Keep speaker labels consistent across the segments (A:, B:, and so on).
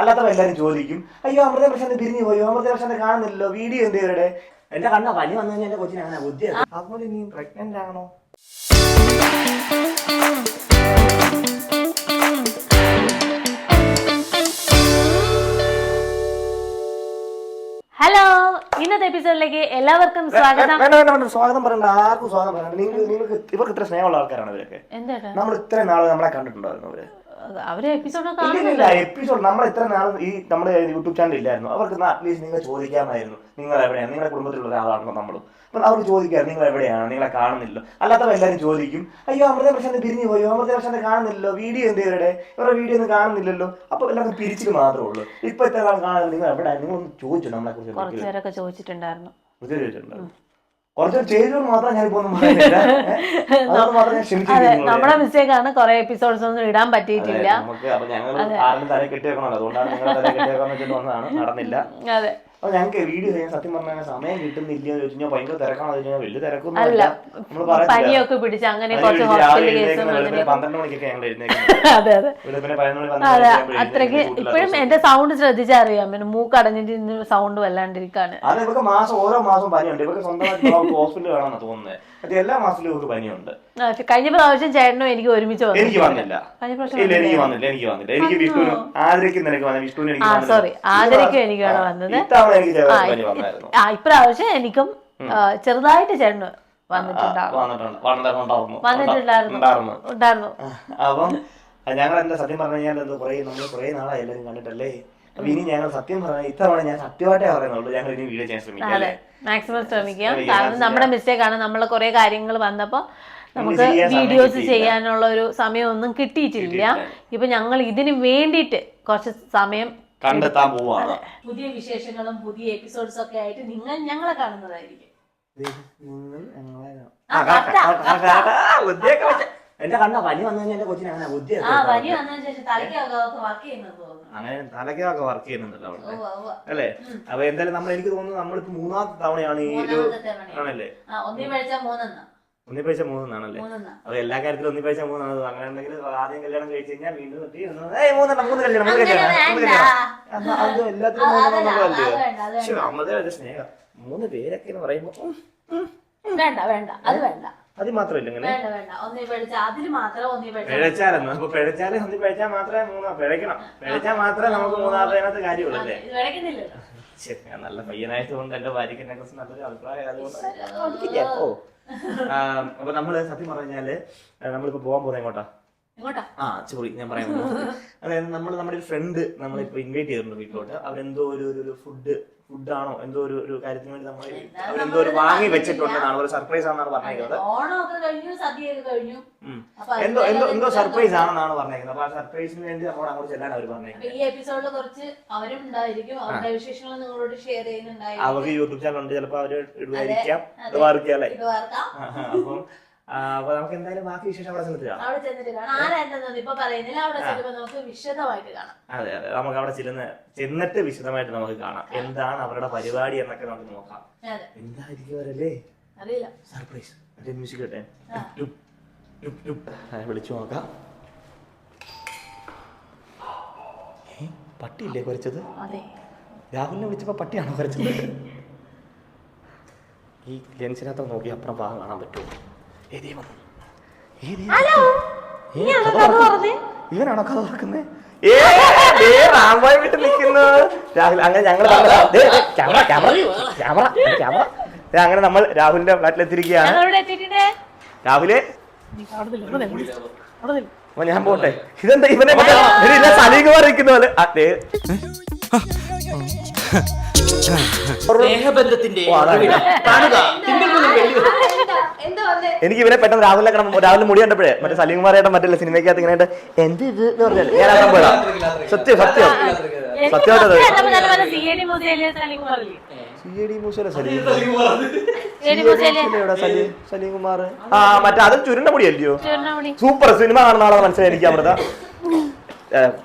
A: അല്ലാത്തവ എല്ലാവരും ചോദിക്കും അയ്യോ അമൃത പ്രശാന്ത് പിരിഞ്ഞു പോയോ? അമൃത പ്രശാന്ത് കാണുന്നില്ലല്ലോ? വീഡിയോ എന്ത് ഇവരുടെ എന്റെ കണ്ണ പനി വന്നു കഴിഞ്ഞാൽ എന്റെ കൊച്ചിന് അങ്ങനെ ബുദ്ധി അതുപോലെ നീ പ്രഗ്നന്റ് ആണോ
B: ഹലോ ഇന്നത്തെ എപ്പിസോഡിലേക്ക് എല്ലാവർക്കും സ്വാഗതം.
A: വേണ്ട വേണ്ട വേണ്ട സ്വാഗതം പറയണ്ട ആർക്കും സ്വാഗതം പറയണ്ട. നിങ്ങൾക്ക് നിങ്ങൾക്ക് ഇവർക്ക് ഇത്ര സ്നേഹമുള്ള ആൾക്കാരാണ് ഇവരൊക്കെ. നമ്മൾ ഇത്രയും നാൾ നമ്മളെ കണ്ടിട്ടുണ്ടായിരുന്നു അവർ.
B: അവർ എപ്പിസോഡ്
A: എപ്പിസോഡ് നമ്മൾ ഇത്ര നാൾ ഈ നമ്മുടെ യൂട്യൂബ് ചാനൽ ഇല്ലായിരുന്നു. അവർക്ക് അറ്റ്ലീസ്റ്റ് നിങ്ങൾ ചോദിക്കാമായിരുന്നു. നിങ്ങൾ എവിടെയാണ്? നിങ്ങളുടെ കുടുംബത്തിലുള്ള ഒരാളാണല്ലോ നമ്മളും. അപ്പൊ അവർക്ക് ചോദിക്കാം നിങ്ങൾ എവിടെയാണ്? നിങ്ങളെ കാണുന്നില്ലല്ലോ അല്ലാത്തവ എല്ലാവരും ചോദിക്കും അയ്യോ അമൃത പ്രശാന്ത് പിരിഞ്ഞു പോയോ? അമൃത പ്രശാന്ത് കാണുന്നില്ലല്ലോ വീഡിയോ എന്ത് ഇവരുടെ ഇവരുടെ വീഡിയോ ഒന്നും കാണുന്നില്ലല്ലോ? അപ്പൊ എല്ലാവർക്കും പിരിച്ചിട്ട് മാത്രമേ ഉള്ളൂ. ഇപ്പൊ ഇത്ര കാണാൻ നിങ്ങൾ എവിടെയാണ് നിങ്ങൾ ഒന്ന് ചോദിച്ചു നമ്മളെ കുറിച്ച്
B: ചോദിച്ചിട്ടുണ്ടായിരുന്നു. ചോദിച്ചിട്ടുണ്ടായിരുന്നു
A: കുറച്ച് ചെയ്തത് മാത്രം ഞാനിപ്പോ ഒന്നും പറയുന്നില്ല ഏ? അതുകൊണ്ട് മാത്രം ഞാൻ
B: അതെ
A: ക്ഷമിച്ചിരിക്കുന്നു
B: നമ്മുടെ മിസ്റ്റേക്ക് ആണ് കുറെ എപ്പിസോഡ്സ് ഒന്നും ഇടാൻ പറ്റിയിട്ടില്ല.
A: അതെ, നമുക്ക് അപ്പൊ ഞങ്ങൾ ആരും തല കെട്ടി വെക്കണമല്ലോ അതുകൊണ്ടാണ് നിങ്ങളെ തല കെട്ടി വെക്കാൻ നടന്നില്ല.
B: അതെ.
A: അപ്പൊ ഞങ്ങൾക്ക് വീഡിയോ ചെയ്യാൻ സത്യം പറഞ്ഞാൽ സമയം കിട്ടുന്നില്ല എന്ന് ചോദിച്ചു കഴിഞ്ഞാൽ ഭയങ്കര തിരക്കാണോ ചോദിച്ചു കഴിഞ്ഞാൽ വലിയ തിരക്കൊന്നും
B: അല്ല
A: നമ്മൾ
B: പനിയൊക്കെ പിടിച്ച് അങ്ങനെ കുറച്ച് ഹോസ്പിറ്റൽ കേസും
A: പന്ത്രണ്ട് മണിക്കൊക്കെ ഞങ്ങൾ എഴുന്നേക്കുന്നത്
B: അത്രയ്ക്ക് ഇപ്പോഴും എന്റെ സൗണ്ട് ശ്രദ്ധിച്ചറിയാം? പിന്നെ മൂക്കടഞ്ഞിട്ട് ഇന്ന് സൗണ്ട് വല്ലാണ്ടിരിക്കാണ്.
A: അത് ഇവർക്ക് മാസം ഓരോ മാസം പനിയുണ്ട്. ഇവർക്ക് സ്വന്തമായിട്ട് ഹോസ്പിറ്റലിൽ വേണമെന്ന് തോന്നുന്നത് എല്ലാ മാസത്തിലും ഇവർക്ക് പനിയുണ്ട്.
B: കഴിഞ്ഞ പ്രാവശ്യം ചേട്ടനും എനിക്ക് ഒരുമിച്ച് വന്നു.
A: എനിക്ക് വന്നില്ല. ഇല്ല എനിക്ക് വന്നില്ല? എനിക്ക് വന്നില്ല. എനിക്ക് വിഷ്ണു ആദരിക്കുന്ന നിനക്ക് വന്നു വിഷ്ണു എനിക്ക്.
B: സോറി ആദരയ്ക്കും എനിക്കാണ് വന്നത്.
A: എനിക്ക്
B: ആ,
A: പനി വന്നായിരുന്നു.
B: ആ ഇപ്രാവശ്യം എനിക്കും ചെറുതായിട്ട് ചേട്ടന്
A: വന്നിട്ടുണ്ടായിരുന്നു. ഉണ്ടായിരുന്നു. അപ്പം ഞങ്ങൾ എന്താ സത്യം പറഞ്ഞു കഴിഞ്ഞാൽ എന്താ കുറേ നമ്മൾ കുറേ നാളായി എല്ലാവരും കണ്ടിട്ടല്ലേ? അപ്പൊ ഇനി ഞങ്ങൾ സത്യം പറഞ്ഞാൽ ഇത്തവണ ഞാൻ സത്യമായിട്ടേ പറയുന്നുള്ളൂ. ഞങ്ങൾ ഇനി വീഡിയോ ചെയ്യാൻ ശ്രമിക്കാം
B: അതെ.
A: അല്ലേ?
B: മാക്സിമം ശ്രമിക്കാം
A: ശ്രമിക്കാം,
B: കാരണം നമ്മുടെ മിസ്റ്റേക്ക് ആണ്. നമ്മൾ കുറെ കാര്യങ്ങൾ വന്നപ്പോ നമുക്ക് വീഡിയോസ് ചെയ്യാനുള്ള ഒരു സമയമൊന്നും കിട്ടിയിട്ടില്ല. ഇപ്പൊ ഞങ്ങൾ ഇതിന് വേണ്ടിയിട്ട് കുറച്ച് സമയം
A: കണ്ടെത്താൻ പോവാണ്.
B: പുതിയ വിശേഷങ്ങളും പുതിയ എപ്പിസോഡ്സ് ഒക്കെ ആയിട്ട് നിങ്ങൾ ഞങ്ങളെ കാണുന്നതായിരിക്കും.
A: എന്റെ കണ്ണ പനി വന്നു കഴിഞ്ഞാൽ എന്റെ കൊച്ചിന് അങ്ങനെ ബുദ്ധി
B: ആ. പനി വന്നതിന് ശേഷം തലയ്ക്കൊക്കെ വർക്ക് ചെയ്യുന്നത് തോന്നുന്നു.
A: അങ്ങനെ തലയ്ക്കൊക്കെ വർക്ക് ചെയ്യുന്നുണ്ടല്ലോ അവിടെ. അല്ലേ? അപ്പൊ എന്തായാലും നമ്മൾ എനിക്ക് തോന്നുന്നു നമ്മളിപ്പോ മൂന്നാമത്തെ തവണയാണ് ഈ ഒരു ആണല്ലേ?
B: ഒന്നേ ഒന്നി പഴിച്ച മൂന്നെണ്ണം.
A: ഒന്നിപ്പഴിച്ച മൂന്നെണ്ണാണല്ലേ?
B: മൂന്നെണ്ണം.
A: അപ്പൊ എല്ലാ കാര്യത്തിലും ഒന്നിപ്പഴിച്ച മൂന്നാണ് അങ്ങനെ ഉണ്ടെങ്കിൽ ആദ്യം കല്യാണം കഴിച്ചു കഴിഞ്ഞാൽ വീണ്ടും മൂന്നെണ്ണം മൂന്ന് കല്യാണം മൂന്ന് കല്യാണം അത് പക്ഷെ നമ്മുടെ ഒരു സ്നേഹം. മൂന്ന് പേരൊക്കെ എന്ന് പറയുമ്പോ
B: വേണ്ട വേണ്ട അത് വേണ്ട.
A: അത് മാത്രമല്ല ഇങ്ങനെ? പിഴച്ചാലെന്ന് അപ്പൊ പിഴച്ചാൽ ഒന്നി പിഴച്ചാൽ മാത്രമേ മൂന്നാ പിഴയ്ക്കണം പിഴച്ചാൽ മാത്രമേ നമുക്ക് മൂന്നാമത്തെ അതിനകത്ത് കാര്യമുള്ളൂ അല്ലേ? നല്ല പയ്യനായതുകൊണ്ട് എന്റെ ഭാര്യക്ക് എന്നെ കുറിച്ച് നല്ലൊരു അഭിപ്രായം അതുകൊണ്ട് അപ്പൊ നമ്മൾ സത്യം പറഞ്ഞാൽ നമ്മളിപ്പോ പോകാൻ പോകുന്നത് എങ്ങോട്ടാ?
B: ഇങ്ങോട്ടാ
A: ആ സോറി ഞാൻ പറയാൻ. അതായത് നമ്മൾ നമ്മുടെ ഒരു ഫ്രണ്ട് നമ്മളിപ്പോ ഇൻവൈറ്റ് ചെയ്തിട്ടുണ്ട് വീട്ടിലോട്ട്. അവരെന്തോ ഒരു- ഒരു ഫുഡ് ഫുഡാണോ എന്തോ ഒരു ഒരു കാര്യത്തിന് വേണ്ടി നമ്മൾ അവരെന്തോ ഒരു വാങ്ങി വെച്ചിട്ടുണ്ടെന്നാണ്. ഒരു സർപ്രൈസ് ആണെന്നാണ് പറഞ്ഞേക്കുന്നത്. എന്തോ എന്തോ എന്തോ സർപ്രൈസ് ആണെന്നാണ് പറഞ്ഞേക്കുന്നത്. അപ്പൊ ആ സർപ്രൈസിന് വേണ്ടി നമ്മൾ അങ്ങോട്ട് ചെല്ലാൻ അവർ പറഞ്ഞേക്കുന്നത്.
B: ഈ എപ്പിസോഡിൽ കുറച്ച് അവരും ഉണ്ടായിരിക്കും. അവരുടെ വിശേഷങ്ങൾ നിങ്ങളോട് ഷെയർ ചെയ്യുന്നുണ്ടായിരിക്കും.
A: അവർക്ക് യൂട്യൂബ് ചാനൽ ഉണ്ട്. ചിലപ്പോ അവർ ഇടുവായിരിക്കാം ഇത് വാർക്കല്ലേ അപ്പം അപ്പൊ നമുക്ക് എന്തായാലും ബാക്കി വിശേഷം അവിടെ ചെന്നിട്ട് കാണാം.
B: അവിടെ ചെന്നിട്ട് കാണാം. ആരാ എന്തെന്ന് ഇപ്പൊ പറയുന്നില്ല. അവിടെ നമുക്ക് വിശദമായിട്ട് കാണാം.
A: അതെ അതെ. നമുക്ക് അവിടെ ചെല്ലുന്ന ചെന്നിട്ട് വിശദമായിട്ട് നമുക്ക് കാണാം. എന്താണ് അവരുടെ പരിപാടി എന്നൊക്കെ നമുക്ക് നോക്കാം. എന്തായിരിക്കും അവരല്ലേ
B: അറിയില്ല.
A: സർപ്രൈസ്. മറ്റേ മ്യൂസിക് കിട്ടെ. വിളിച്ചു നോക്കാം. പട്ടിയില്ലേ
B: കുറച്ചത്
A: രാഹുലിനെ വിളിച്ചപ്പോ പട്ടിയാണോ കുറച്ചത് ഈ ലെൻസിനകത്ത് നോക്കി അപ്പുറം ഭാഗം കാണാൻ പറ്റുമോ? ഇവനാണോ കഥ തുറക്കുന്നത് റാംബോയ് വിട്ട് നിൽക്കുന്നു. രാഹുൽ അങ്ങനെ ഞങ്ങൾ ക്യാമറ ക്യാമറ ക്യാമറ അങ്ങനെ നമ്മൾ രാഹുലിന്റെ ഫ്ലാറ്റിലെത്തിയിരിക്കുകയാണ്. രാഹുലെ? ഞാൻ പോട്ടെ. ഇതെന്താ ഇവനെ സലീകുമാർ ഇരിക്കുന്ന പോലെ ദേ.
C: സ്നേഹബന്ധത്തിന്റെ
A: എനിക്ക് ഇവനെ പെട്ടെന്ന് രാഹുലിനെ കാണുമ്പോൾ രാഹുലിന് മുടി കണ്ടപ്പോഴേ മറ്റേ സലീകുമാറായിട്ട് മറ്റേ സിനിമയ്ക്കകത്ത് ഇങ്ങനെ എന്ത് ഇത്? എന്ന് പറഞ്ഞാൽ ഞാൻ ആക്കാൻ പോയതാ. സത്യം സത്യം. സത്യമായിട്ട്? C A D Salim. മൂസയിൽ Salimkumar ആ മറ്റേ അത് ചുരുണ്ട മുടിയല്ലയോ. സൂപ്പർ സിനിമ കാണുന്ന ആളാണ് മനസ്സിലായി എനിക്ക് അമൃത.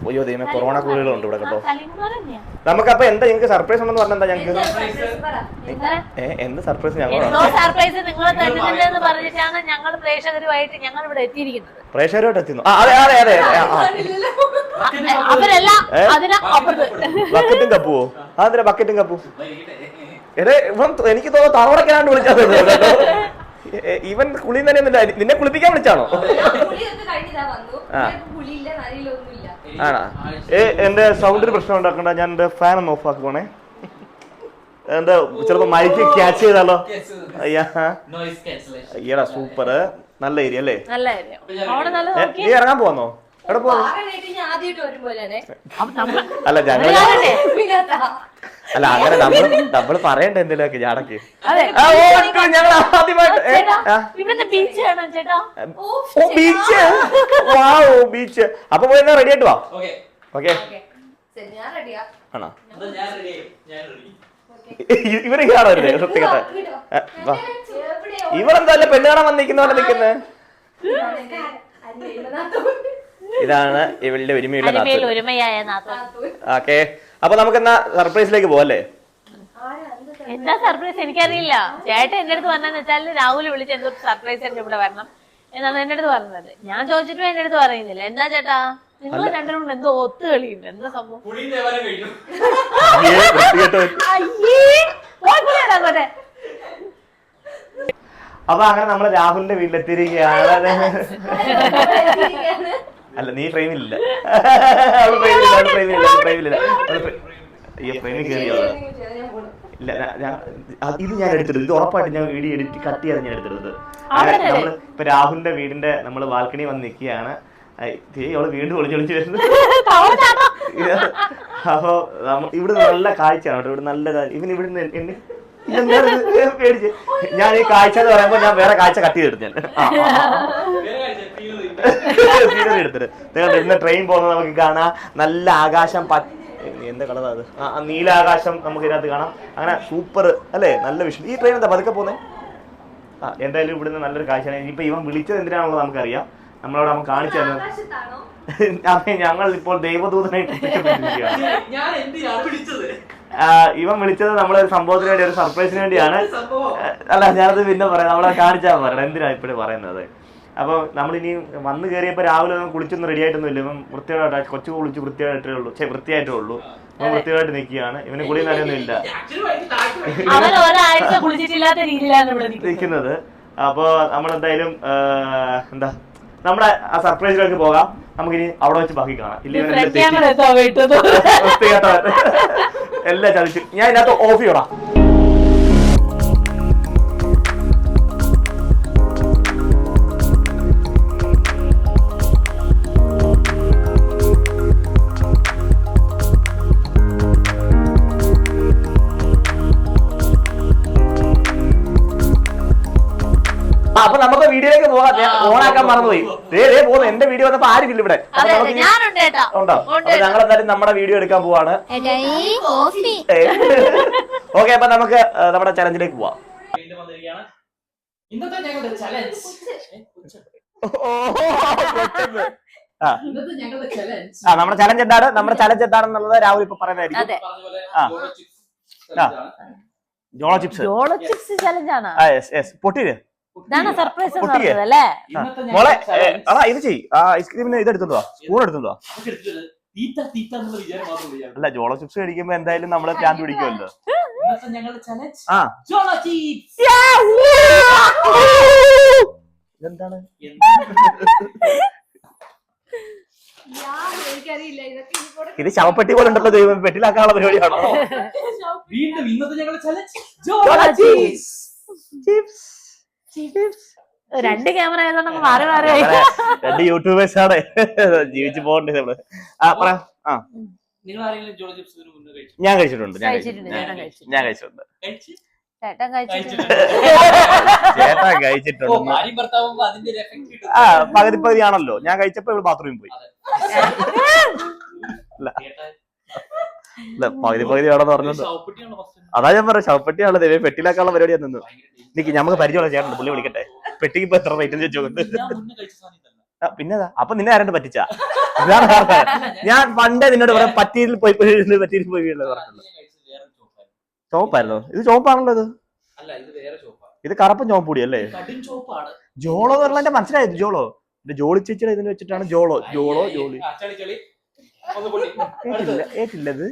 A: അയ്യോ ദൈവമേ കൊറോണ കൂടുതലുണ്ട് ഇവിടെ കേട്ടോ.
B: തന്നെയാ.
A: നമുക്കപ്പൊ എന്താ ഞങ്ങൾക്ക് സർപ്രൈസ് ഉണ്ടെന്ന് പറഞ്ഞാൽ എന്താ ഞങ്ങൾക്ക്
B: എന്താ?
A: ഏ എന്ത് സർപ്രൈസ്
B: ഞങ്ങൾ പ്രേക്ഷകരുമായിട്ട് ഞങ്ങൾ ഇവിടെ എത്തിയിരിക്കുന്നത്.
A: പ്രേക്ഷകരുമായിട്ട് എത്തുന്നു. അതെ അതെ അതെ
B: അവരെല്ലാം അപ്പുറത്ത്.
A: ബക്കറ്റും കപ്പുവോ? അതെന്തിനാ ബക്കറ്റും കപ്പു? എടേ ഇവൻ എനിക്ക് തോന്നുന്നു തറവടക്കാണ്ട് വിളിച്ചാൽ ഇവൻ കുളി തന്നെ നിന്നെ കുളിപ്പിക്കാൻ വിളിച്ചാണോ?
D: പുളിയൊക്കെ കഴിഞ്ഞിതാ വന്നു.
A: ആ. ആണോ? ഏ എന്റെ സൗണ്ടിന് പ്രശ്നം ഉണ്ടാക്കണ്ട. ഞാൻ എന്റെ ഫാൻ ഒന്ന് ഓഫ് ആക്കുവാണേ എന്താ ചിലപ്പോ മൈക്ക് ക്യാച്ച് ചെയ്താലോ? അയ്യാ. സൂപ്പർ നല്ല ഏരിയ അല്ലേ? നീ ഇറങ്ങാൻ പോന്നോ എവിടെ അല്ല ഞങ്ങൾ അല്ല അങ്ങനെ നമ്മൾ നമ്മൾ പറയണ്ട എന്തെങ്കിലുമൊക്കെ ഞാടക്ക് ഞങ്ങൾ ആദ്യമായിട്ട്
B: ബീച്ച്
A: ഓ ബീച്ച് വാവ് ബീച്ച് അപ്പൊ പോയി റെഡി ആയിട്ട് വാ.
C: ഓക്കെ
A: ഓക്കെ
D: ശരി ഞാൻ റെഡിയാ
A: ആണോ?
C: ഞാൻ റെഡി ഞാൻ റെഡി
A: ഇവർ കാണരുത് സത്യകഥ ഇവളെന്താ പെണ്ണുകാണാൻ വന്നിരിക്കുന്ന? പോലെ നിൽക്കുന്നത് ഇതാണ് ഇവളുടെ ഒരുമയുള്ള നാത്ത്
B: ഒരുമയായ
A: ഓക്കെ. അപ്പൊ നമുക്ക് എന്നാ സർപ്രൈസിലേക്ക് പോവല്ലേ?
B: എന്താ സർപ്രൈസ് എനിക്കറിയില്ല. ചേട്ടൻ എന്റെ അടുത്ത് പറഞ്ഞാന്ന് വെച്ചാൽ രാഹുൽ വിളിച്ച് എന്തോ സർപ്രൈസ് എന്റെ ഇവിടെ വരണം എന്നാണ് എന്റെ അടുത്ത് പറഞ്ഞത്. ഞാൻ ചോദിച്ചിട്ടും എന്റെ അടുത്ത് പറയുന്നില്ല. എന്താ ചേട്ടാ? നിങ്ങൾ രണ്ടും കൂടെ എന്തോ ഒത്തു കളിയുണ്ട്. എന്താ സംഭവം? അങ്ങോട്ടെ.
A: അപ്പൊ അങ്ങനെ നമ്മൾ രാഹുലിന്റെ വീട്ടിലെത്തിയിരിക്കുകയാണ്. അല്ല നീ ഫ്രെയിമിലില്ല അവൾ ഫ്രെയിമിലില്ല അവൾ ഫ്രെയിമിലില്ല അവൾ ഫ്രെയിമിലില്ല അവൾ ഫ്രെ- അയ്യോ ഫ്രെയിമിൽ കയറിയോ ഇല്ല ഞാൻ- ഞാൻ അത് ഇത് ഞാൻ എടുത്തിരുന്നത് ഇത് ഉറപ്പായിട്ട് ഞാൻ വീഡിയോ എഡിറ്റ് കട്ട് ചെയ്ത് ഞാൻ എടുത്തിരുന്നത് നമ്മൾ ഇപ്പൊ രാഹുലിന്റെ വീടിന്റെ നമ്മൾ ബാൽക്കണി വന്ന് നിൽക്കുകയാണ്. അവൾ വീണ്ടും ഒളിച്ചൊളിച്ച് ഒളിച്ച് വരുന്നത് അപ്പൊ ഇവിടെ നല്ല കാഴ്ചയാണ് കേട്ടോ. ഇവിടെ നല്ല ഇവൻ ഇവിടുന്ന് എന്നെ പേടിച്ച്. ഞാൻ ഈ കാഴ്ച എന്ന് പറയുമ്പോ ഞാൻ വേറെ കാഴ്ച കട്ട് ചെയ്തെടുത്തു ഞാൻ സീനറി എടുത്തിട്ട് നിങ്ങൾ ഇന്ന് ട്രെയിൻ പോകുന്നത് നമുക്ക് കാണാം. നല്ല ആകാശം പ- എന്താ കളറാ അത്? ആ നീലാകാശം നമുക്ക് ഇതിനകത്ത് കാണാം. അങ്ങനെ സൂപ്പർ അല്ലേ? നല്ല വിഷയം ഈ ട്രെയിൻ എന്താ? പതുക്കെ പോകുന്നത് ആ എന്തായാലും ഇവിടുന്ന് നല്ലൊരു കാഴ്ചയാണ്. ഇപ്പൊ ഇവൻ വിളിച്ചത് എന്തിനാണെന്നുള്ളത് നമുക്കറിയാം. നമ്മളവിടെ നമുക്ക് കാണിച്ചു തന്നത്.
D: ആകാശത്താണോ?
A: അതെ ഞങ്ങൾ ഇപ്പോൾ
C: ദൈവദൂതനായിട്ട് എന്തിനാണ്
A: ഇവൻ വിളിച്ചത് നമ്മളെ ഒരു സംഭവത്തിന് വേണ്ടി ഒരു സർപ്രൈസിന് വേണ്ടിയാണ്. അല്ല ഞാനത് പിന്നെ പറയാം. നമ്മളെ കാണിച്ചാൽ പറയണം എന്തിനാ ഇപ്പോഴും പറയുന്നത്? അപ്പോൾ നമ്മളിനി വന്ന് കയറിയപ്പോൾ രാവിലെ ഒന്നും കുളിച്ചൊന്നും റെഡി ആയിട്ടൊന്നും ഇല്ല ഇവൻ വൃത്തിയായിട്ട് കൊച്ചു കുളിച്ച് വൃത്തിയായിട്ടേ ഉള്ളൂ. ചേ വൃത്തിയായിട്ടേ ഉള്ളൂ. ഇവൻ വൃത്തിയായിട്ട് നിൽക്കുകയാണ്. ഇവന് കുളി നനയൊന്നും ഇല്ല
B: അവൻ നിൽക്കുന്നത്.
A: അപ്പോൾ നമ്മളെന്തായാലും എന്താ നമ്മുടെ ആ സർപ്രൈസിലേക്ക് പോകാം. നമുക്കിനി അവിടെ വെച്ച് ബാക്കി കാണാം. ഇല്ലെങ്കിൽ എല്ലാം ചതിച്ചു. ഞാൻ ഇതിനകത്ത് ഓഫ് ചെയ്യടാ. അപ്പൊ നമുക്ക് വീഡിയോയിലേക്ക് പോകാം. ഞാൻ ഓണാക്കാൻ മറന്നുപോയി. ദേ ദേ പോകുന്നു. എന്റെ വീഡിയോ വന്നപ്പോ ആരുമില്ല ഇവിടെ. ഉണ്ടോ?
B: ഉണ്ട്
A: അപ്പൊ ഞങ്ങൾ എന്തായാലും നമ്മുടെ വീഡിയോ എടുക്കാൻ പോവാണ്. ഓക്കെ അപ്പൊ നമുക്ക് നമ്മുടെ ചലഞ്ചിലേക്ക് പോവാം.
C: ഇന്നത്തെ ഞങ്ങളുടെ ചലഞ്ച്.
A: ആ.
C: ഇന്നത്തെ ഞങ്ങളുടെ ചലഞ്ച്.
A: ആ നമ്മുടെ ചലഞ്ച് എന്താണ്? നമ്മുടെ ചലഞ്ച് എന്താണെന്നുള്ളത് രാഹുൽ ഇപ്പൊ പറയുന്നതായിരിക്കും.
B: അതെ.
C: പറഞ്ഞ പോലെ
A: ആ.
C: Jolo chips.
A: ജോളോ ചിപ്സ്
B: ചലഞ്ചാണ്? ചിപ്സ് ഇതാണ് സർപ്രൈസ് എന്ന്. പറഞ്ഞത് അല്ലേ
A: മോളെ ഇത് ചെയ് ആ ഐസ്ക്രീമിന് എടുത്തുണ്ടോ സ്പൂൺ എടുത്തുണ്ടോ അല്ല ജോളോ ചിപ്സ് കഴിക്കുമ്പോ എന്തായാലും നമ്മൾ പ്ലാൻ പിടിക്കുമല്ലോ.
D: എന്താണ്
A: ഇത് ശവപ്പെട്ടി പോലെ ഉണ്ടല്ലോ ദൈവം പെട്ടിലാക്കാനുള്ള പരിപാടിയാണോ?
C: വീണ്ടും ഇന്നത്തെ ഞങ്ങളുടെ challenge
B: Jolo
C: Jolo chips.
A: Chips.
B: രണ്ട് ക്യാമറ ആയതുകൊണ്ട് അങ്ങ് മാറി മാറി
A: രണ്ട് യൂട്യൂബേഴ്സ് ആണ്. ജീവിച്ചു പോകണ്ടേ നമ്മൾ. ആ പറ. ആ. ഞാൻ കഴിച്ചിട്ടുണ്ട് ഞാൻ
B: കഴിച്ചിട്ടുണ്ട്,
A: കഴിച്ചിട്ടുണ്ട്.
B: ചേട്ടൻ കഴിച്ചിട്ടുണ്ട്.
A: ഞാൻ കഴിച്ചിട്ടുണ്ട്.
C: കഴിച്ച്?
B: ചേട്ടൻ കഴിച്ചിട്ടുണ്ട്.
A: ആ പകുതി പകുതി ആണല്ലോ ഞാൻ കഴിച്ചപ്പോ ഇവിടെ ബാത്റൂമിൽ പോയി. അല്ല. അല്ല പകുതി പകുതി ആണെന്ന്
C: പറഞ്ഞു
A: അതാ ഞാൻ പറഞ്ഞു ശവപ്പെട്ടിയാണല്ലോ ദൈവം പെട്ടിലാക്കാനുള്ള പരിപാടിയാണ് നിന്ന് നിക്ക് നമുക്ക് പരിചയമുള്ള ചേട്ടൻ പുള്ളി വിളിക്കട്ടെ. പെട്ടിക്ക് ഇപ്പൊ എത്ര റേറ്റ് ചോദിച്ചു
C: ഞാൻ മുന്നേ കഴിച്ച സാധനം ഇതല്ല.
A: ആ, പിന്നെതാ. അപ്പൊ നിന്നെ ആരാണ്ട് പറ്റിച്ച? ഞാൻ പണ്ടേ നിന്നോട് പറയാം പറ്റിയിൽ പോയി പോയി പറ്റിയിൽ പോയി
C: ചോപ്പായിരുന്നു.
A: ഇത് ചോപ്പാണല്ലോ ഇത്.
C: അല്ല ഇത് വേറെ ചോപ്പാണ്
A: ഇത് കറുപ്പും ചോപ്പൂടി അല്ലേ? ജോളോ എന്ന് പറഞ്ഞാൽ എന്റെ മനസ്സിലായത് ജോളോ? എന്റെ ജോളി ചേച്ചിയുടെ ഇതിന് വെച്ചിട്ടാണ് ജോളോ. ജോളോ ജോളി. ഏറ്റില്ല ഏറ്റില്ലത്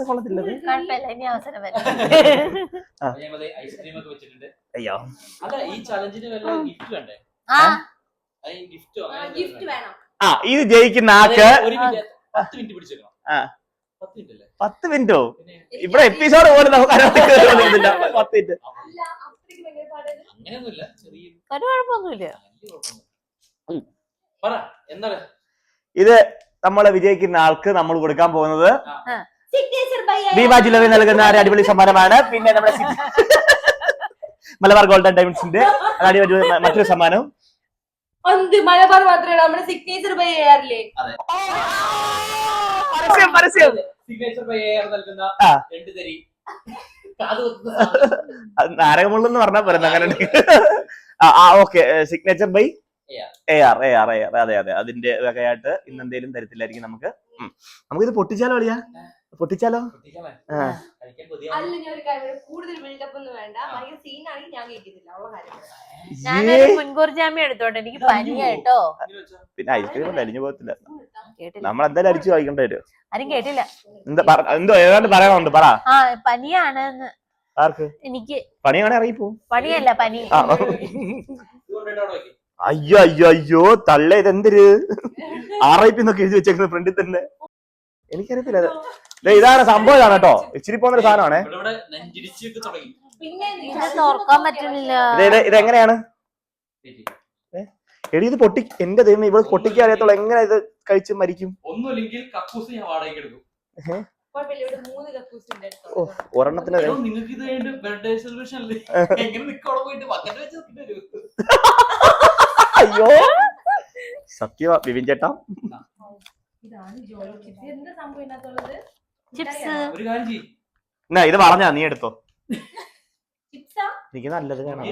A: കൊള്ളത്തില്ലത്
B: കുഴപ്പമില്ല ഇനി അവസരം വരും.
C: ഞങ്ങൾ ഐസ്ക്രീം ഒക്കെ വെച്ചിട്ടുണ്ട്.
A: അയ്യോ.
C: അല്ല ഈ ചലഞ്ചിന് വല്ല ഗിഫ്റ്റ് വേണ്ടേ?
B: ആ.
C: അത് ഗിഫ്റ്റോ
D: ഗിഫ്റ്റ് വേണം.
A: ആ ഇത് ജയിക്കുന്ന ആക്ക്
C: ഒരു മിനിറ്റ് പത്ത് മിനിറ്റ് പിടിച്ചേക്കണം.
A: ആ.
C: പത്ത് മിനിറ്റ്
A: ഇവിടെ എപ്പിസോഡ് പോലും നമുക്ക് അതിനകത്ത് കേറുന്നില്ല. പത്ത് മിനിറ്റ് ഇത് നമ്മളെ വിജയിക്കുന്ന ആൾക്ക് നമ്മൾ കൊടുക്കാൻ പോകുന്നത്
D: സിഗ്നേച്ചർ ബൈ
A: ദീപ ജില്ലവിൽ നൽകുന്ന ഒരു അടിപൊളി സമ്മാനമാണ്. പിന്നെ നമ്മുടെ മലബാർ ഗോൾഡൻ ഡയമണ്ട്സിന്റെ അടിപൊളി മറ്റൊരു സമ്മാനം.
D: എന്ത് മലബാർ മാത്രമേ നമ്മുടെ സിഗ്നേച്ചർ ബൈ ചെയ്യാറില്ലേ
A: പരസ്യം പരസ്യം.
C: സിഗ്നേച്ചർ ബൈ നൽകുന്ന. രണ്ട് തരി. സാധനം.
A: അത് നാരകമുള്ളെന്ന് പറഞ്ഞാൽ പോരുന്നു അങ്ങനെ ആ okay signature bye. A R A R A R അതെ അതെ. അതിന്റെ വകയായിട്ട് ഇന്ന് എന്തെങ്കിലും തരത്തിലായിരിക്കും നമുക്ക്. നമുക്കിത് പൊട്ടിച്ചാലോ അളിയാ? പൊട്ടിച്ചാലോ?
B: മുൻകൂർ ജാമ്യം എടുത്തോട്ടെ? എനിക്ക് കേട്ടോ.
A: പിന്നെ ഐസ്ക്രീം അരിഞ്ഞു പോകത്തില്ല.
B: കേട്ടില്ല.
A: നമ്മൾ എന്തായാലും അരിച്ചു വായിക്കേണ്ടി വരും.
B: ആരും കേട്ടില്ല.
A: എന്താ ഏതാണ്ട് പറയാനുണ്ട് പറ.
B: പനിയാണ്
A: ആർക്ക്?
B: എനിക്ക്
A: പണിയാണെ അറിയിപ്പോ
B: പണിയല്ല പനി.
A: അയ്യോ അയ്യോ അയ്യോ തള്ള ഇതെന്തൊരു? ആർ ഐ പി എന്നൊക്കെ എഴുതി വെച്ചേക്കുന്ന ഫ്രണ്ടിൽ തന്നെ. എനിക്കറിയത്തില്ല. ഇത്. ദേ, ഇതാണ് സംഭവം ഇതാണ് കേട്ടോ. ഇച്ചിരി സാധനമാണേ.
C: തുടങ്ങി.
D: പിന്നെ
B: ഇത് തുറക്കാൻ പറ്റുന്നില്ല.
A: ഇത് ഇത് ഇതെങ്ങനെയാണ്? എടി ഇത് പൊട്ടി എന്റെ ദൈവം ഇവിടെ പൊട്ടിക്കാൻ അറിയത്തുള്ളൂ എങ്ങനെ ഇത് കഴിച്ച് മരിക്കും?
C: ഒന്നുമില്ലെങ്കിൽ കക്കൂസ് ഞാൻ വാടകയ്ക്ക് എടുക്കും.
D: കുഴപ്പമില്ല ഇവിടെ മൂന്ന് കക്കൂസ് ഉണ്ട്.
A: ഓ ഒരെണ്ണത്തിന്
C: എടോ, നിങ്ങൾക്ക് ഇത് കഴിഞ്ഞിട്ട് ബർത്ത്ഡേ സെലിബ്രേഷൻ അല്ലേ? എങ്ങനെ നിക്കോടെ പോയിട്ട് ബക്കറ്റ് വെച്ച് നിൽക്കേണ്ടി
A: അയ്യോ. സത്യവാ വിപിൻ ചേട്ടാ. ഇത് വളഞ്ഞാ നീ എടുത്തോ.
D: ചിപ്സാ
A: എനിക്ക് നല്ലത് കാണാൻ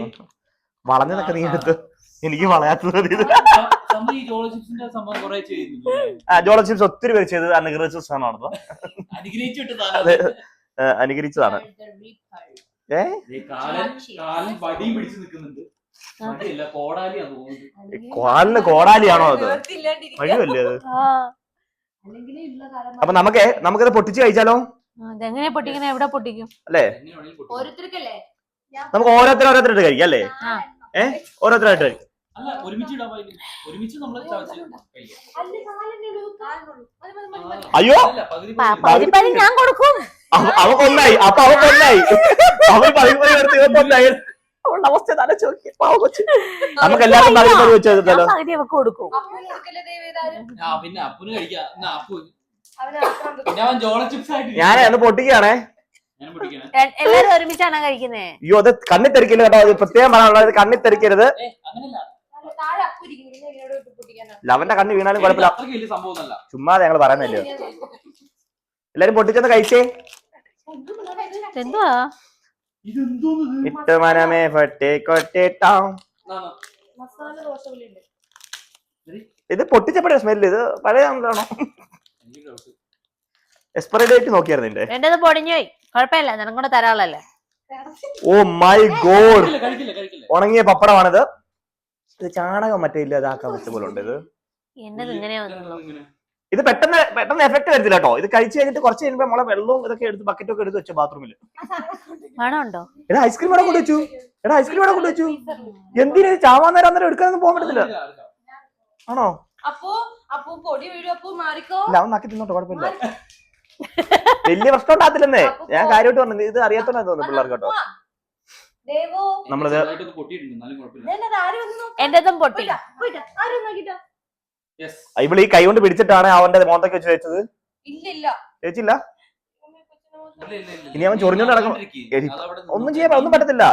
A: വളഞ്ഞതൊക്കെ നീ എടുത്തു? എനിക്ക് വളയാത്തത് ഇത്.
C: ജോളോ
A: ചിപ്സ് ഒത്തിരി പേര് ചെയ്ത് അനുഗ്രഹിച്ച സാധനമാണത്
C: അനുഗ്രഹിച്ചതാണ്
A: അതെ. ഏ, ഏ?
C: ദേ കാലൻ കാലൻ വടിയും പിടിച്ച് നിൽക്കുന്നുണ്ട്. വടിയല്ല കോടാലിയാന്ന് തോന്നുന്നത്.
A: കാലിന് കോടാലിയാണോ അത്. വഴിയല്ലേ അത്
B: ആ
D: അല്ലെങ്കിലേ ഉള്ള കാലം
A: അപ്പൊ നമുക്ക് നമുക്കത് പൊട്ടിച്ച് കഴിച്ചാലോ?
B: അതെങ്ങനെ പൊട്ടിക്കണേ? എവിടെ പൊട്ടിക്കും?
A: അല്ലേ? നമുക്ക് ഓരോരുത്തർ ഓരോരുത്തരായിട്ട് കഴിക്കാം അല്ലേ?
B: ആ.
A: ഏ? ഓരോരുത്തരായിട്ട് കഴിക്കാം. അയ്യോ!
C: അല്ല പകുതി
B: പ-
C: പകുതി.
B: പകുതി പകുതി ഞാൻ കൊടുക്കും.
A: അവ- അവൻ കൊന്നായി. അപ്പൊ അവൻ കൊന്നായി. അവൻ പതിമൂന്ന് പേർക്ക് ഇവൻ കൊന്നായി. അവളുടെ അവസ്ഥ ചോദിക്കും. നമുക്ക് എല്ലാവർക്കും വെച്ച് തരുന്നല്ലോ
B: പകുതി അവക്ക് കൊടുക്കും.
C: പിന്നെ അപ്പുന് കഴിക്കാം. എന്നാ അപ്പു.
D: അവന് അപ്പുറം
C: പിന്നെ അവൻ ജോള ചിപ്സ് ആയിട്ട്
A: ഞാൻ പൊട്ടിക്കുകയാണേ.
C: പൊട്ടിക്കണേ
B: എല്ലാരും ഒരുമിച്ചാണ് കഴിക്കുന്നേ?
A: അയ്യോ അത് കണ്ണി തെറിക്കില്ല കേട്ടോ. അത് പ്രത്യേകം പറയാനുള്ളത് കണ്ണി തെറിക്കരുത് ലവന്റെ കണ്ണി വീണാലും കുഴപ്പമില്ല. ചുമ്മാ ഞങ്ങൾ പറയുന്നില്ലേ എല്ലാരും പൊട്ടിച്ചെന്ന് കഴിച്ചേ.
B: എന്തുവാ?
C: ഇതെന്തോന്നത്
A: ഇട്ട് മനമേ ഫട്ടെ കൊട്ടേട്ടാം
D: മസാല ദോശ ഉണ്ട്.
A: ഇത് പൊട്ടിച്ചപ്പോഴേ സ്മെല്ല് ഇത് പഴയ എന്താണോ എക്സ്പയറി ഡേറ്റ് നോക്കിയായിരുന്നു എന്റെ
B: എന്റേത് കുഴപ്പമില്ല. നിനക്കും കൂടെ തരാളല്ലേ
A: ഓ മൈ ഗോഡ് ഉണങ്ങിയ പപ്പടമാണിത്. ഇത് ചാണകം മറ്റേ ഇല്ല ഇതാക്കാൻ പറ്റ പോലെ ഉണ്ട് ഇത്
B: എന്നത് ഇങ്ങനെ.
A: ഇത് പെട്ടെന്ന് പെട്ടെന്ന് എഫക്ട് വരത്തില്ല കേട്ടോ ഇത് കഴിച്ചു കഴിഞ്ഞിട്ട് കുറച്ച് കഴിയുമ്പോൾ നമ്മളെ വെള്ളവും ഇതൊക്കെ എടുത്ത് ബക്കറ്റ് ഒക്കെ എടുത്ത് വെച്ചു ബാത്റൂമിൽ
B: മണമുണ്ടോ?
A: എടാ ഐസ്ക്രീം ഇവിടെ കൊണ്ടുവച്ചു. എടാ ഐസ്ക്രീം ഇവിടെ കൊണ്ടുവച്ചു. എന്തിനു ചാവാൻ നേരം അന്നേരം എടുക്കാനൊന്നും പോകാൻ പറ്റത്തില്ല. ആണോ?
D: അപ്പു അപ്പു പൊടി വീഴും അപ്പോ മാറിക്കോ.
A: ഇല്ല അവൻ നക്കി തിന്നോട്ടോ കുഴപ്പമില്ല. വലിയ പ്രശ്നം ഉണ്ടാകത്തില്ലെന്നേ ഞാൻ കാര്യമായിട്ട് പറഞ്ഞത് ഇത് അറിയാത്തോണ്ടാ തോന്നുന്നു പിള്ളേർക്ക് കേട്ടോ.
D: ദേവോ.
A: നമ്മളിത്.
B: എന്റേതും പൊട്ടി.
A: ഇവൾ ഈ കൈ കൊണ്ട് പിടിച്ചിട്ടാണ് അവന്റെ മോന്തൊക്കെ വെച്ച് വെച്ചത് ചേച്ചില്ല. ഇനി അവൻ ചൊറിഞ്ഞോണ്ട് നടക്കും. ഒന്നും ചെയ്യാൻ ഒന്നും പറ്റത്തില്ല.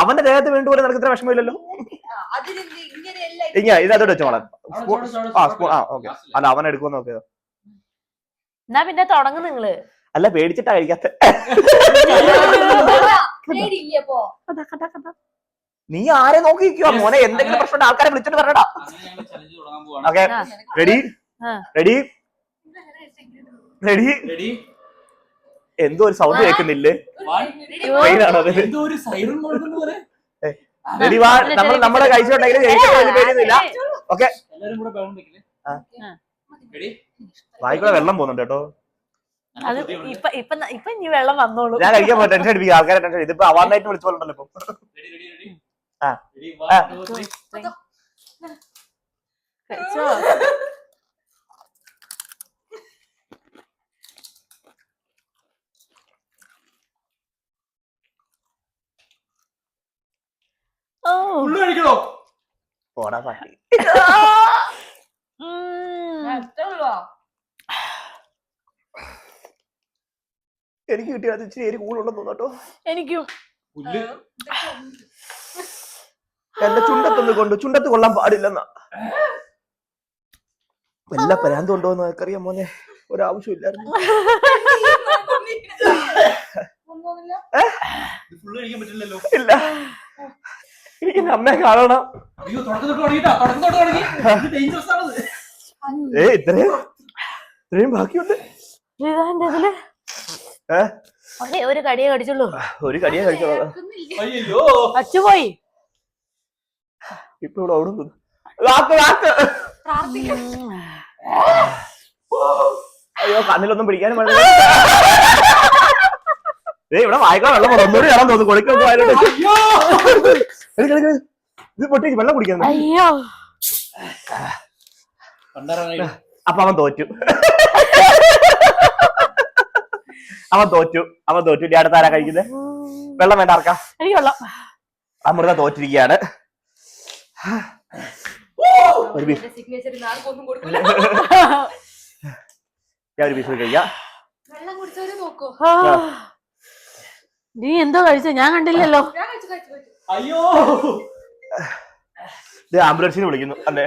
A: അവന്റെ ദേഹത്ത് വീണ്ടും പോലെ ഇത്ര വിഷമമില്ലല്ലോ?
D: ഇങ്ങനെയല്ല
A: ഇങ്ങനെ ഇത് അതോടെ വെച്ചോ മോളെ. ആ. സ്പൂൺ ആ ഓക്കെ. അല്ല അവൻ എടുക്കുമെന്ന് നോക്കിയത്.
B: എന്നാ പിന്നെ തുടങ്ങും നിങ്ങൾ.
A: അല്ല പേടിച്ചിട്ടാ കഴിക്കാത്ത. നീ ആരെ നോക്കിയിരിക്കുവാ? മോനെ എന്തെങ്കിലും പ്രശ്നം ആൾക്കാരെ വിളിച്ചിട്ട്
C: പറയടാ
A: okay. Ready ready ready
C: ready
A: എന്തോ ഒരു സൗണ്ട് കേൾക്കുന്നില്ലേ? റെഡി വാ. നമ്മൾ നമ്മളെ കഴിച്ചിട്ടുണ്ടെങ്കിൽ പേടിയൊന്നുമില്ല ഓക്കെ. വായിക്കൂടെ വെള്ളം പോകുന്നുണ്ട് കേട്ടോ.
B: അത് ഇപ്പൊ ഇപ്പൊ ഇപ്പൊ ഇനി വെള്ളം വന്നോളൂ.
A: ഞാൻ കഴിക്കാൻ ടെൻഷൻ അടിപ്പിക്കുക. ആൾക്കാരെ ടെൻഷൻ ഇതിപ്പോ അവാർഡായിട്ട് വിളിച്ചോണ്ടല്ലോ ഇപ്പൊ.
B: കഴിച്ചോ
A: പോടാ പട്ടി. എനിക്ക് കിട്ടിയത് ഇച്ചിരി എരി കൂടുതലുണ്ടെന്ന് തോന്നട്ടോ
B: എനിക്കും.
C: പുല്ല്
A: എന്റെ ചുണ്ടത്തൊന്ന് കൊണ്ട് ചുണ്ടത്ത് കൊള്ളാൻ പാടില്ലെന്നാ. വല്ല പരാന്ത് ഉണ്ടോന്ന് എനിക്കറിയാം മോനെ. ഒരാവശ്യമില്ലായിരുന്നു. ഇല്ല. എനിക്ക് എന്റെ അമ്മയെ കാണണം. ഏ ഇത്രയും ഇത്രയും ബാക്കിയുണ്ട്.
B: ഒരേ കടിയെ കടിച്ചുള്ളൂ.
A: ഒരു കടിയെ കടിച്ചോളൂ
C: അച്ഛ
B: അച്ചുപോയി.
A: ഇപ്പൊ ഇവിടെ ഓടുന്നു ലാക്ക് അയ്യോ കണ്ണിലൊന്നും പിടിക്കാനും ഏ ഇവിടെ വായിക്കാൻ വെള്ളം പോണം. ഒന്നുകൂടി ഇറങ്ങാൻ തോന്നുന്നു കൊളിക്കൊക്കെ വായിലോട്ട്. ഇത് പൊട്ടി വെള്ളം കുടിക്കുന്നു
B: അയ്യോ.
A: അപ്പൊ അവൻ തോറ്റു. അവൻ തോറ്റു. അവൻ തോറ്റു. ഇനി അടുത്ത ആരാ കഴിക്കുന്നത്? വെള്ളം വേണ്ട ആർക്കാ?
B: എനിക്ക് വെള്ളം.
A: അമൃത തോറ്റിരിക്കുകയാണ്. ഒരു ഞാൻ ഒരു പീസ് കഴിക്കാം
D: വെള്ളം കുടിച്ചവരെ നോക്കൂ.
B: നീ എന്തോ കഴിച്ച? ഞാൻ കണ്ടില്ലല്ലോ.
D: ഞാൻ കഴിച്ചു കഴിച്ചു കഴിച്ചു.
C: അയ്യോ.
A: ആംബുലൻസിന് വിളിക്കുന്നു. അല്ലേ?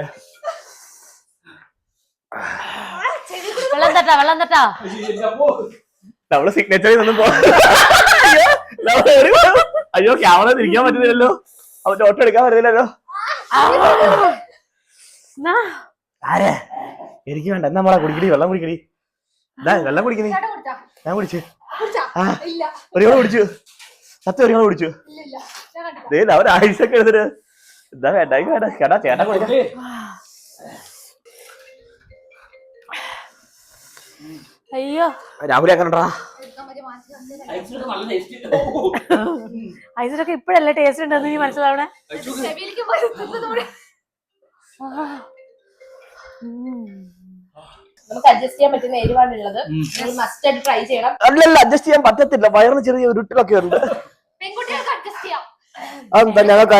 B: വെള്ളം തട്ടാ വെള്ളം തട്ടാ.
A: നമ്മൾ സിഗ്നേച്ചറിൽ നിന്നും പോ അയ്യോ, ക്യാമറ തിരിക്കാൻ പറ്റുന്നില്ലല്ലോ. അവന്റെ ഓട്ടോ എടുക്കാൻ പറ്റുന്നില്ലല്ലോ. ആരെ? എനിക്ക് വേണ്ട. എന്നാ മോളെ കുടിക്കടി വെള്ളം കുടിക്കടി. വെള്ളം കുടിക്കണേ ഞാൻ കുടിച്ചു.
D: കുടിച്ചാ? ഇല്ല.
A: ഒരു കൂടെ കുടിച്ചു. സത്യം ഒരു കൂടെ കുടിച്ചു.
D: ഇല്ല ഇല്ല. ഞാൻ കണ്ടില്ല
A: ദേ അവർ ആഴ്ചക്ക് എടുത്തിട്ട്. എന്താ വേണ്ട വേണ്ട. ചേട്ടാ ചേട്ടാ കുടിക്കാം.
B: അയ്യോ.
A: രാഹുൽ ആക്കണ്ടാ
C: ഐസിലൊക്കെ
B: ഇപ്പഴല്ലേ ടേസ്റ്റ് ഉണ്ടെന്ന് നീ മനസ്സിലാവണേ?
D: നമുക്ക് അഡ്ജസ്റ്റ് ചെയ്യാൻ പറ്റുന്ന എരിവാണുള്ളത് ട്രൈ ചെയ്യണം.
A: അല്ലല്ല അഡ്ജസ്റ്റ് ചെയ്യാൻ പറ്റത്തില്ല. വയറിന് ചെറിയ ഉരുട്ടിലൊക്കെ ഉണ്ട്.
D: പെൺകുട്ടികൾക്ക് അഡ്ജസ്റ്റ് ചെയ്യാം.
A: അതെന്താ ഞങ്ങൾക്ക്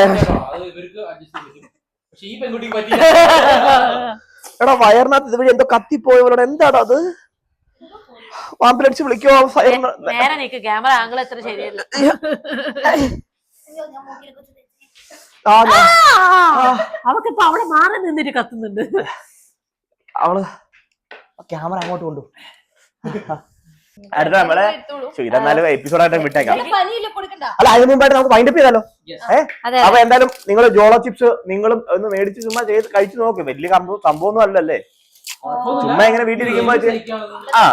A: എടാ വയറിനകത്ത് ഇതുവഴി എന്തോ കത്തിപ്പോയവരോട് എന്താടാ അത്? ആംബുലൻസ് വിളിക്കോ? ഫയർ
B: നേരെ നിക്ക്. ക്യാമറ ആംഗിൾ എത്ര ശരിയല്ല? അവക്കിപ്പോ അവിടെ മാറി നിന്നിട്ട് കത്തുന്നുണ്ട്.
A: അവൾ ക്യാമറ അങ്ങോട്ട് കൊണ്ടു. അടുത്ത നമ്മളെ വിട്ടേക്കാം. അല്ല അതിന് മുമ്പായിട്ട് നമുക്ക് വൈൻഡപ്പ് ചെയ്താലോ?
C: Yes.
A: ഏ?
B: അതെ
A: അപ്പൊ എന്തായാലും നിങ്ങൾ ജോളോ ചിപ്സ് നിങ്ങളും ഒന്ന് മേടിച്ച് ചുമ്മാ ചെയ്ത് കഴിച്ചു നോക്ക്. വലിയ സംഭവം സംഭവമൊന്നും അല്ലല്ലേ? ചുമ്മാ ഇങ്ങനെ വീട്ടിലിരിക്കുമ്പോ ആ.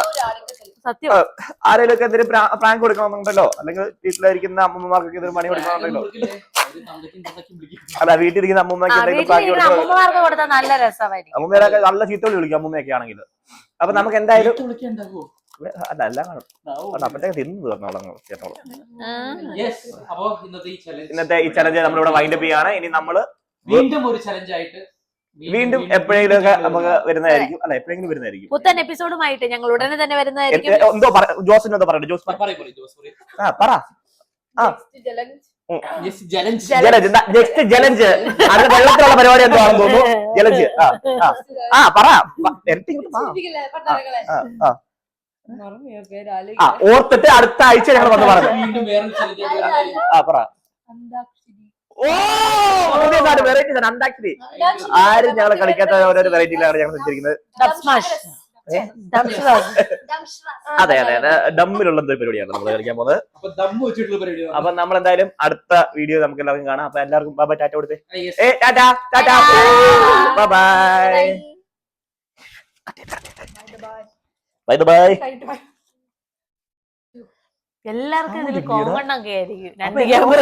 B: സത്യം.
A: ആരെങ്കിലും ഒക്കെ എന്തെങ്കിലും പ്രാങ്ക് കൊടുക്കണമെന്നുണ്ടല്ലോ? അല്ലെങ്കിൽ വീട്ടിലിരിക്കുന്ന അമ്മമാർക്കൊക്കെ എന്തെങ്കിലും പണി കൊടുക്കണമെന്നുണ്ടല്ലോ? അല്ല വീട്ടിലിരിക്കുന്ന അമ്മമ്മക്ക് എന്തെങ്കിലും പ്രാങ്ക് കൊടുക്കണം?
B: നല്ല രസമായിരിക്കും.
A: അമ്മൂമ്മയൊക്കെ നല്ല ചീത്ത വിളി വിളിക്കും അമ്മൂമ്മയൊക്കെ ആണെങ്കിൽ. അപ്പൊ നമുക്ക് എന്തായാലും അല്ല എല്ലാം കാണും. തിന്നു തീർന്നോളാം
C: ഇന്നത്തെ ഈ ചലഞ്ച്
A: നമ്മളിവിടെ വൈൻഡപ്പ് ചെയ്യാണ് ഇനി നമ്മൾ
C: വീണ്ടും ഒരു ചലഞ്ച് ആയിട്ട്
A: വീണ്ടും എപ്പോഴെങ്കിലും ഒക്കെ നമുക്ക് വരുന്നതായിരിക്കും. അല്ല എപ്പോഴെങ്കിലും വരുന്നതായിരിക്കും.
B: പുത്തൻ എപ്പിസോഡുമായിട്ട് ഞങ്ങൾ ഉടനെ തന്നെ വരുന്നതായിരിക്കും.
A: എന്തോ ജോസിന് എന്തോ പറയട്ടെ ജോസ് ആ പറ. ആ.
C: Yes, ജലഞ്ച്
A: ജലജ് നെക്സ്റ്റ് ജലഞ്ച് അത് വെള്ളത്തിലുള്ള പരിപാടി എന്തോ ആണെന്ന് തോന്നുന്നു. ജലഞ്ച് ആ ആ. പറ. ഇരട്ടി ഇങ്ങോട്ട് വാ. ആ ആ ആ. ഓർത്തിട്ട് അടുത്ത ആഴ്ച ഞങ്ങൾ വന്ന് പറഞ്ഞു ആ പറ. ഓ! വെറൈറ്റി അന്താക്ഷരി ആരും ഞങ്ങൾ കളിക്കാത്ത ഓരോരോ വെറൈറ്റിയിലാണ് ഞങ്ങൾ
B: സഞ്ചരിക്കുന്നത്.
A: അതെ അതെ അതെ. ഡമ്മിലുള്ള എന്തൊരു പരിപാടിയാണ് നമ്മൾ കളിക്കാൻ പോകുന്നത്.
C: അപ്പൊ
A: നമ്മൾ എന്തായാലും അടുത്ത വീഡിയോ നമുക്ക് എല്ലാവർക്കും കാണാം. അപ്പൊ എല്ലാവർക്കും ബാബ ടാറ്റ കൊടുത്തേ. ഏ tata tata. Bye bye bye bye
B: എല്ലാവർക്കും ഇതിൽ കോമൺ ഒക്കെ ആയിരിക്കും. രണ്ട് ക്യാമറ